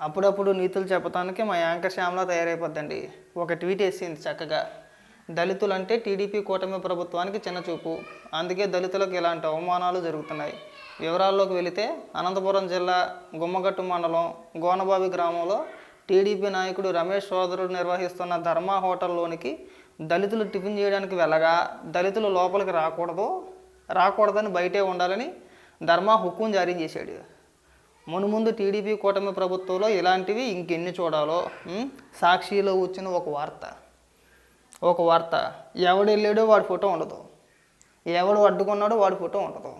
అప్పుడప్పుడు నీతులు చెప్పడానికి మా యాంకర్ శ్యామలా తయారైపోద్దండి. ఒక ట్వీట్ వేసింది చక్కగా. దళితులు అంటే టీడీపీ కూటమి ప్రభుత్వానికి చిన్నచూపు. అందుకే దళితులకు ఇలాంటి అవమానాలు జరుగుతున్నాయి. వివరాల్లోకి వెళితే అనంతపురం జిల్లా గుమ్మగట్టు మండలం గోనబావి గ్రామంలో టీడీపీ నాయకుడు రమేష్ సోదరుడు నిర్వహిస్తున్న ధర్మా హోటల్లోనికి దళితులు టిఫిన్ చేయడానికి వెళ్ళగా దళితులు లోపలికి రాకూడదు రాకూడదని బయటే ఉండాలని ధర్మా హుక్కుం జారీ చేశాడు. మునుముందు టీడీపీ కూటమి ప్రభుత్వంలో ఇలాంటివి ఇంకెన్ని చూడాలో సాక్షిలో వచ్చిన ఒక వార్త. ఒక వార్త. ఎవడు వెళ్ళాడో వాడి ఫోటో ఉండదు. ఎవడు అడ్డుకున్నాడో వాడి ఫోటో ఉండదు.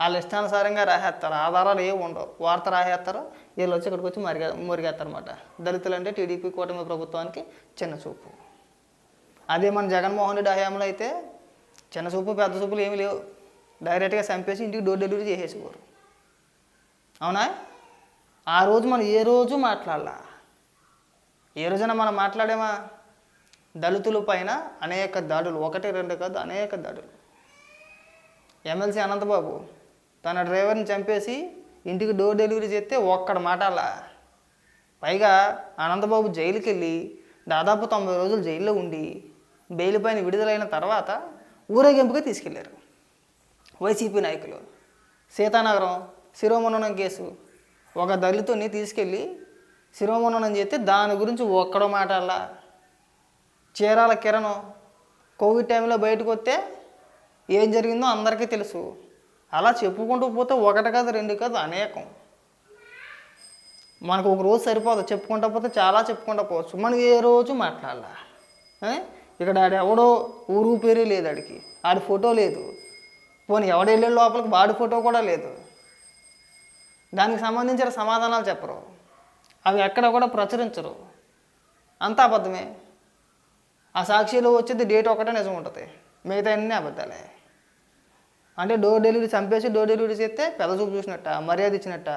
వాళ్ళు ఇష్టానుసారంగా రాసేస్తారు. ఆధారాలు ఏమి ఉండవు. వార్త రాసేస్తారు. వీళ్ళు వచ్చి ఇక్కడికి వచ్చి మరిగే మురిగేస్తారనమాట దళితులు అంటే టీడీపీ కూటమి ప్రభుత్వానికి చిన్న చూపు. అదే మన జగన్మోహన్ రెడ్డి హయాంలో అయితే చిన్న చూపు పెద్ద చూపులు ఏమీ లేవు. డైరెక్ట్గా చంపేసి ఇంటికి డోర్ డెలివరీ చేసేసేవారు. అవునా? ఆ రోజు మనం ఏ రోజు మాట్లాడాలా? ఏ రోజైనా మనం మాట్లాడేమా? దళితుల పైన అనేక దాడులు ఒకటి రెండు కాదు అనేక దాడులు. ఎమ్మెల్సీ అనంతబాబు తన డ్రైవర్ని చంపేసి ఇంటికి డోర్ డెలివరీ చేస్తే ఒక్కడ మాటాలా పైగా అనంతబాబు జైలుకి వెళ్ళి దాదాపు తొంభై రోజులు జైల్లో ఉండి బెయిల్ పైన విడుదలైన తర్వాత ఊరేగింపుగా తీసుకెళ్ళారు. వైసీపీ నాయకులు. సీతానగరం శిరోమణనం కేసు. ఒక దళితుని తీసుకెళ్ళి శిరోమణనం చేస్తే దాని గురించి ఒక్కడో మాటల్లా చీరాల కిరణం కోవిడ్ టైంలో బయటకు వస్తే ఏం జరిగిందో అందరికీ తెలుసు. అలా చెప్పుకుంటూ పోతే ఒకటి కాదు రెండు కాదు అనేకం. మనకు ఒక రోజు సరిపోదు చెప్పుకుంటా పోతే చాలా చెప్పుకుంటా పోవచ్చు. మనం ఏ రోజు మాట్లాడాల? ఇక్కడ ఆడు ఎవడో ఊరు పేరే లేదు ఆడికి. ఆడి ఫోటో లేదు. పోనీ ఎవడు వెళ్ళే లోపలికి? వాడి ఫోటో కూడా లేదు. దానికి సంబంధించిన సమాధానాలు చెప్పరు. అవి ఎక్కడ కూడా ప్రచురించరు. అంతా అబద్ధమే. ఆ సాక్షిలో వచ్చేది డేట్ ఒకటే నిజం ఉంటుంది. మిగతా అన్నీ అబద్ధాలే. అంటే డోర్ డెలివరీ చంపేసి డోర్ డెలివరీ చేస్తే పెద్ద చూపు చూసినట్ట మర్యాద ఇచ్చినట్ట?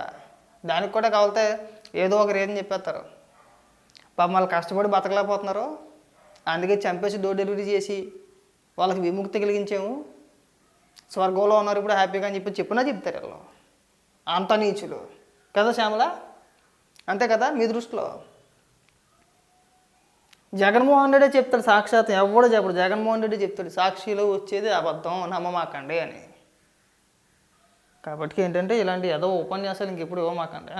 దానికి కూడా కావాలితే ఏదో ఒక రేదని చెప్పేస్తారు. పాపం వాళ్ళు కష్టపడి బతకలేకపోతున్నారు. అందుకే చంపేసి డోర్ డెలివరీ చేసి వాళ్ళకి విముక్తి కలిగించాము. స్వర్గంలో ఉన్నారు ఇప్పుడు హ్యాపీగా అని చెప్పి చెప్పినా చెప్తారు వీళ్ళు. అంత నీచులు. కదా శ్యామల? అంతే కదా మీ దృష్టిలో? జగన్మోహన్ రెడ్డి చెప్తాడు సాక్షాత్ ఎవడో చెప్పడు. జగన్మోహన్ రెడ్డి చెప్తాడు సాక్షిలో వచ్చేది అబద్ధం నమ్మమాకండి అని. కాబట్టి ఏంటంటే ఇలాంటి ఏదో ఉపన్యాసాలు ఇంకెప్పుడు ఇవ్వమాకండి